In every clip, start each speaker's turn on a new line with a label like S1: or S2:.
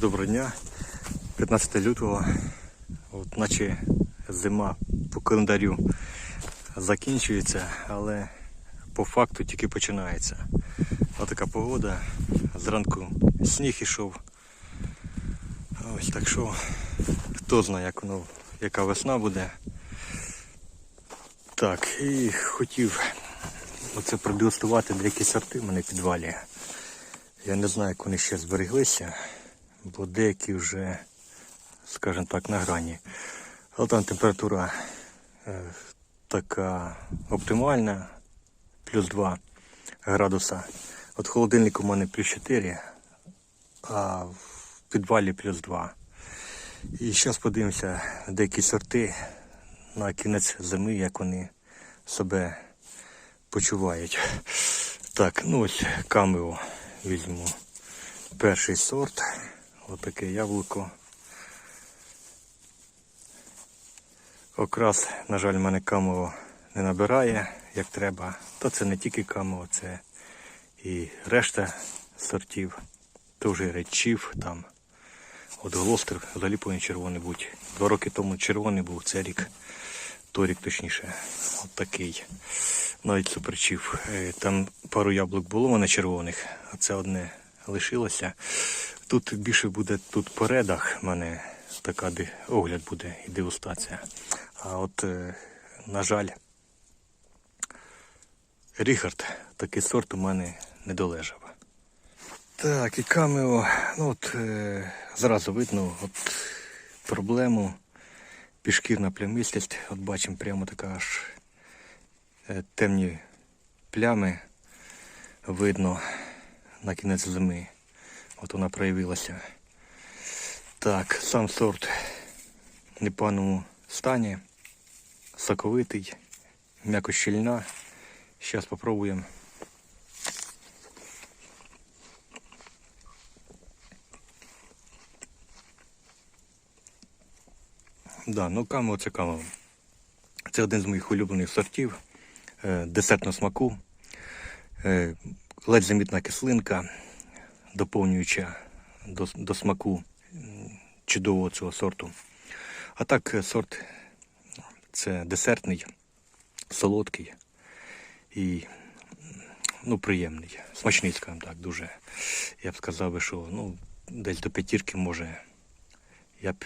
S1: Доброго дня. 15 лютого. От, наче зима по календарю закінчується, але по факту тільки починається. Ось така погода. Зранку сніг ішов. Ось так що хто знає, як воно, яка весна буде. Так, і хотів оце продегустувати деякі сорти в мене в підвалі. Я не знаю, як вони ще збереглися, бо деякі вже, скажімо так, на грані. Але там температура е, така оптимальна, плюс 2 градуса. От холодильник у мене плюс 4, а в підвалі плюс 2. І зараз подивимося деякі сорти на кінець зими, як вони себе почувають. Так, ну ось камео візьму. Перший сорт. Отаке яблуко. Окрас, на жаль, мене камео не набирає, як треба. Та це не тільки камео, це і решта сортів. Теж речів там. От Глостер взагалі повинен червоний бути. Два роки тому червоний був, це рік, торік точніше. От такий. Навіть суперчів. Е, Там пару яблук було в мене червоних, а це одне лишилося. Тут більше буде тут по рядах в мене така де- огляд буде і дегустація. А от, е, на жаль, Ріхард, такий сорт у мене не долежав. Так, і камео, ну от е, зразу видно от, проблему. Пішкірна плямистість. От бачимо прямо така аж е, темні плями видно на кінець зими. От вона проявилася. Так, сам сорт в непоганому стані, соковитий, м'яко щільна. Зараз спробуємо. Да, ну камо це камо. Це один з моїх улюблених сортів е, десертного смаку. Ледь замітна кислинка, доповнююча до, до смаку чудового цього сорту. А так, е, сорт це десертний, солодкий і ну, приємний. Смачний, скажімо так, дуже. Я б сказав що ну, десь до п'ятірки може я б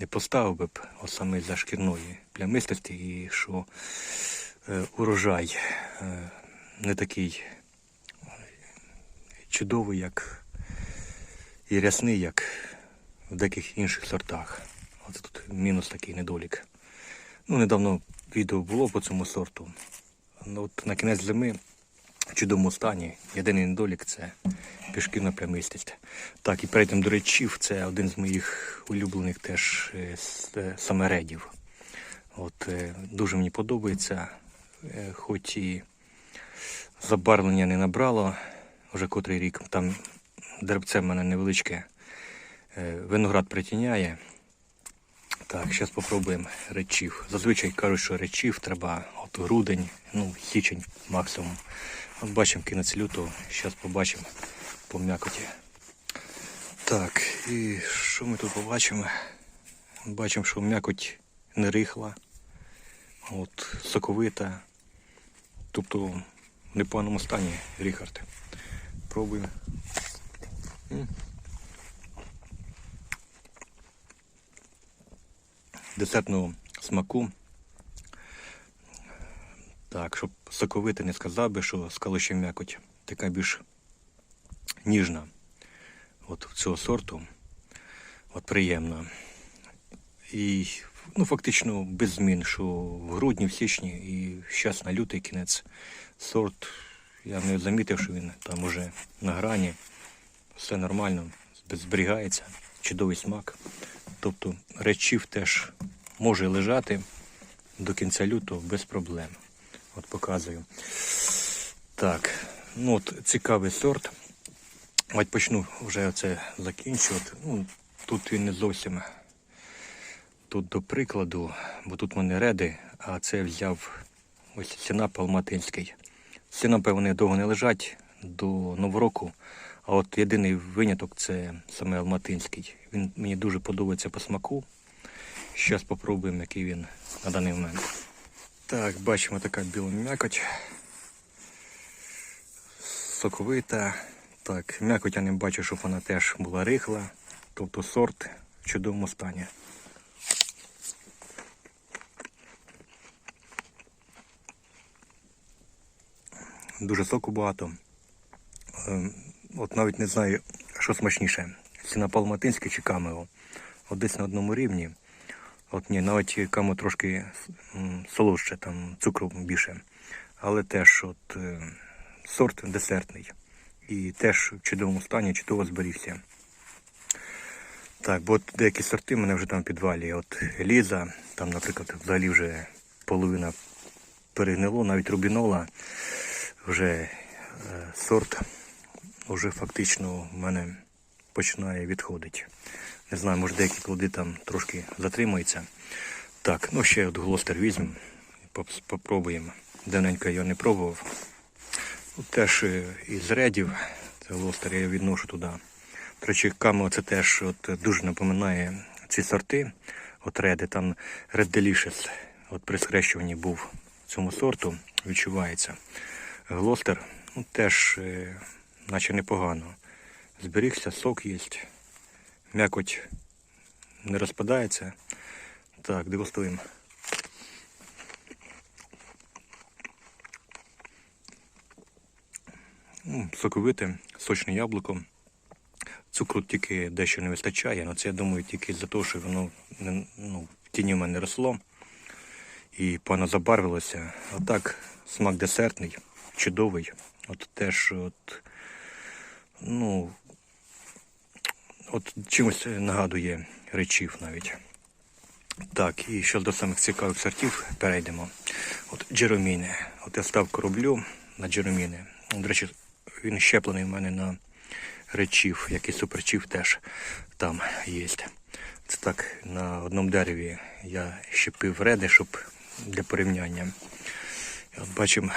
S1: не поставив би б саме за шкірної плямистості і що е, урожай е, не такий чудовий, як і рясний, як в деяких інших сортах. От тут мінус такий недолік. Ну, недавно відео було по цьому сорту. Ну, от на кінець зими в чудовому стані. Єдиний недолік це пішківна плямистість. Так, і перейдемо до речів. Це один з моїх улюблених теж е, е, саморедів. От, е, дуже мені подобається, хоч і забарвлення не набрало вже котрий рік. Там деревце в мене невеличке. Е, Виноград притіняє. Так, зараз спробуємо речів. Зазвичай кажуть, що речів треба от грудень, ну, січень максимум. От бачимо кінець лютого, зараз побачимо по м'якоті. Так, і що ми тут побачимо? Бачимо, що м'якоть не рихла, от, соковита. Тобто в непоганому стані Ріхард. Пробуємо. Десертного смаку. Так, щоб соковити не сказав би, що скалища м'якоть така більш ніжна. От цього сорту. От приємна. І ну, фактично без змін, що в грудні, в січні і зараз на лютий кінець сорт. Я не замітив, що він там уже на грані. Все нормально, зберігається, чудовий смак. Тобто речів теж може лежати до кінця лютого без проблем. От показую. Так, ну от цікавий сорт. От почну вже це закінчувати. Ну, тут він не зовсім. Тут до прикладу, бо тут в мене реди, а це взяв ось сінап Сінапи вони довго не лежать до нового року, А от єдиний виняток це саме Алматинський. Він мені дуже подобається по смаку. Зараз спробуємо, який він на даний момент. Так, бачимо така біла м'якоть. Соковита. Так, м'якоть я не бачу, щоб вона теж була рихла. Тобто сорт в чудовому стані. Дуже соку багато. Ем, От навіть не знаю, що смачніше. Ціна Палматинське чи камео. От десь на одному рівні. От ні, навіть камо трошки солодше, там цукру більше. Але теж от, е, сорт десертний. І теж в чудовому стані, чудово зберігся. Так, бо от деякі сорти в мене вже там в підвалі. От Ліза, там, наприклад, взагалі вже половина перегнило, навіть рубінола вже е, сорт вже фактично в мене починає відходити. Не знаю, може деякі плоди там трошки затримуються. Так, ну ще от глостер візьмемо, поп- попробуємо. Давненько його не пробував. Ну, теж е, із редів, це глостер, я його відношу туди. До речі, камо це теж от, дуже напоминає ці сорти. От реди, там Red Delicious, от при схрещуванні був цьому сорту, відчувається. Глостер ну, теж е, наче непогано. Зберігся, сок є. М'якоть не розпадається. Так, дегустуємо. Соковите, сочне яблуко. Цукру тільки дещо не вистачає, але це я думаю тільки за те, що воно ну, в тіні в мене росло і погано забарвилося. А так, смак десертний, чудовий. От теж от, ну, от чимось нагадує речів навіть. Так, і що до самих цікавих сортів перейдемо. От джероміни. От я став кораблю на джероміни. До речі, він щеплений в мене на речів, як і суперчів теж там є. Це так, на одному дереві я щепив реди, щоб для порівняння. От бачимо,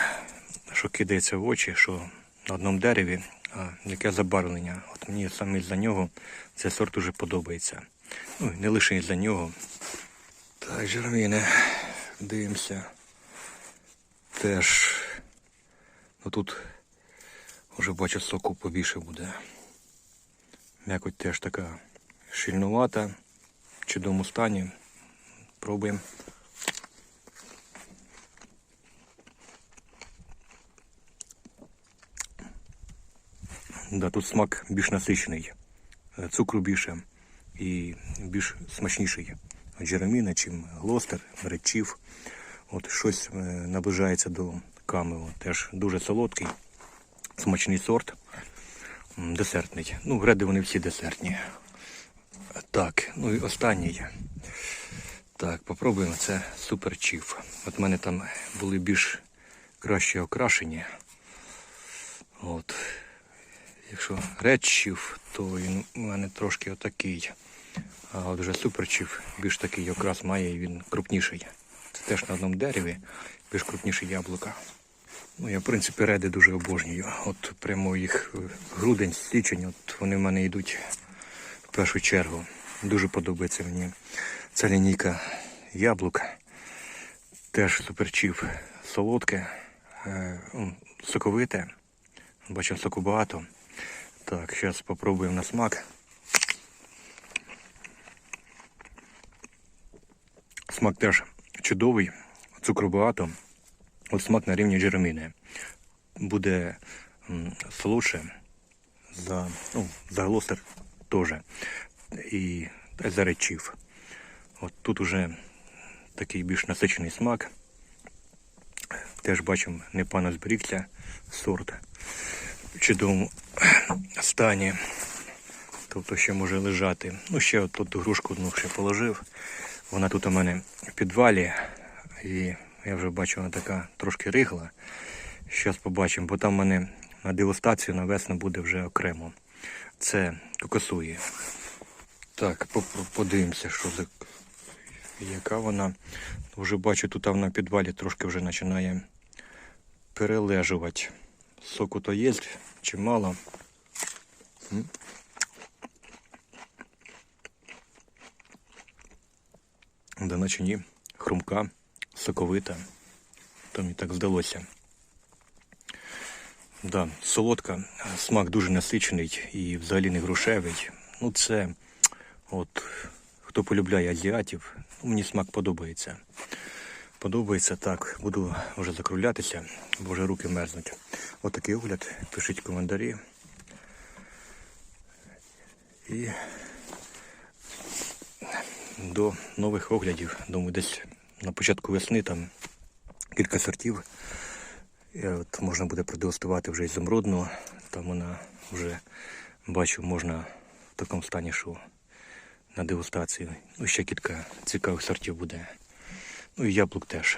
S1: що кидається в очі, що на одному дереві, а яке забарвлення. От мені саме за нього цей сорт уже подобається. Ну, не лише із-за нього. Так, жерміни, дивимося. Теж, ну тут вже бачу соку побільше буде. М'якоть теж така щільнувата, в чудовому стані. Пробуємо. Да, тут смак більш насичений, е, цукру більше і більш смачніший джереміна, чим глостер, речів. От щось е, наближається до камео. Теж дуже солодкий, смачний сорт, десертний. Ну, греди вони всі десертні. Так, ну і останній. Так, попробуємо. Це суперчів. От в мене там були більш краще окрашені. От. Якщо речів, то він у мене трошки отакий. А от вже суперчів більш такий окрас має і він крупніший. Це теж на одному дереві, більш крупніші яблука. Ну, я, в принципі, реди дуже обожнюю. От прямо їх е, грудень, січень, от вони в мене йдуть в першу чергу. Дуже подобається мені ця лінійка яблук. Теж суперчів солодке, е, соковите. Бачимо соку багато. Так, зараз спробуємо на смак. Смак теж чудовий, цукру багато. От смак на рівні джероміни. Буде солодше за, ну, за глостер теж. І за речів. От тут уже такий більш насичений смак. Теж бачимо, непогано зберігся сорт чудовому стані. Тобто ще може лежати. Ну, ще от тут грушку одну ще положив. Вона тут у мене в підвалі. І я вже бачу, вона така трошки рихла. Зараз побачимо, бо там в мене на дегустацію на весну буде вже окремо. Це кокосує. Так, подивимося, що за яка вона. Вже бачу, тут вона в підвалі трошки вже починає перележувати. Соку то є чимало. Да наче ні, хрумка, соковита. То мені так здалося. Да, солодка, смак дуже насичений і взагалі не грушевий. Ну, це от хто полюбляє азіатів, мені смак подобається. Подобається так, буду вже закруглятися, бо вже руки мерзнуть. Отакий огляд. Пишіть коментарі. І до нових оглядів. Думаю, десь на початку весни там кілька сортів. І от можна буде продегустувати вже ізумрудну. Там вона вже бачу, можна в такому стані, що на дегустацію. Ну, ще кілька цікавих сортів буде. Ну і яблук теж.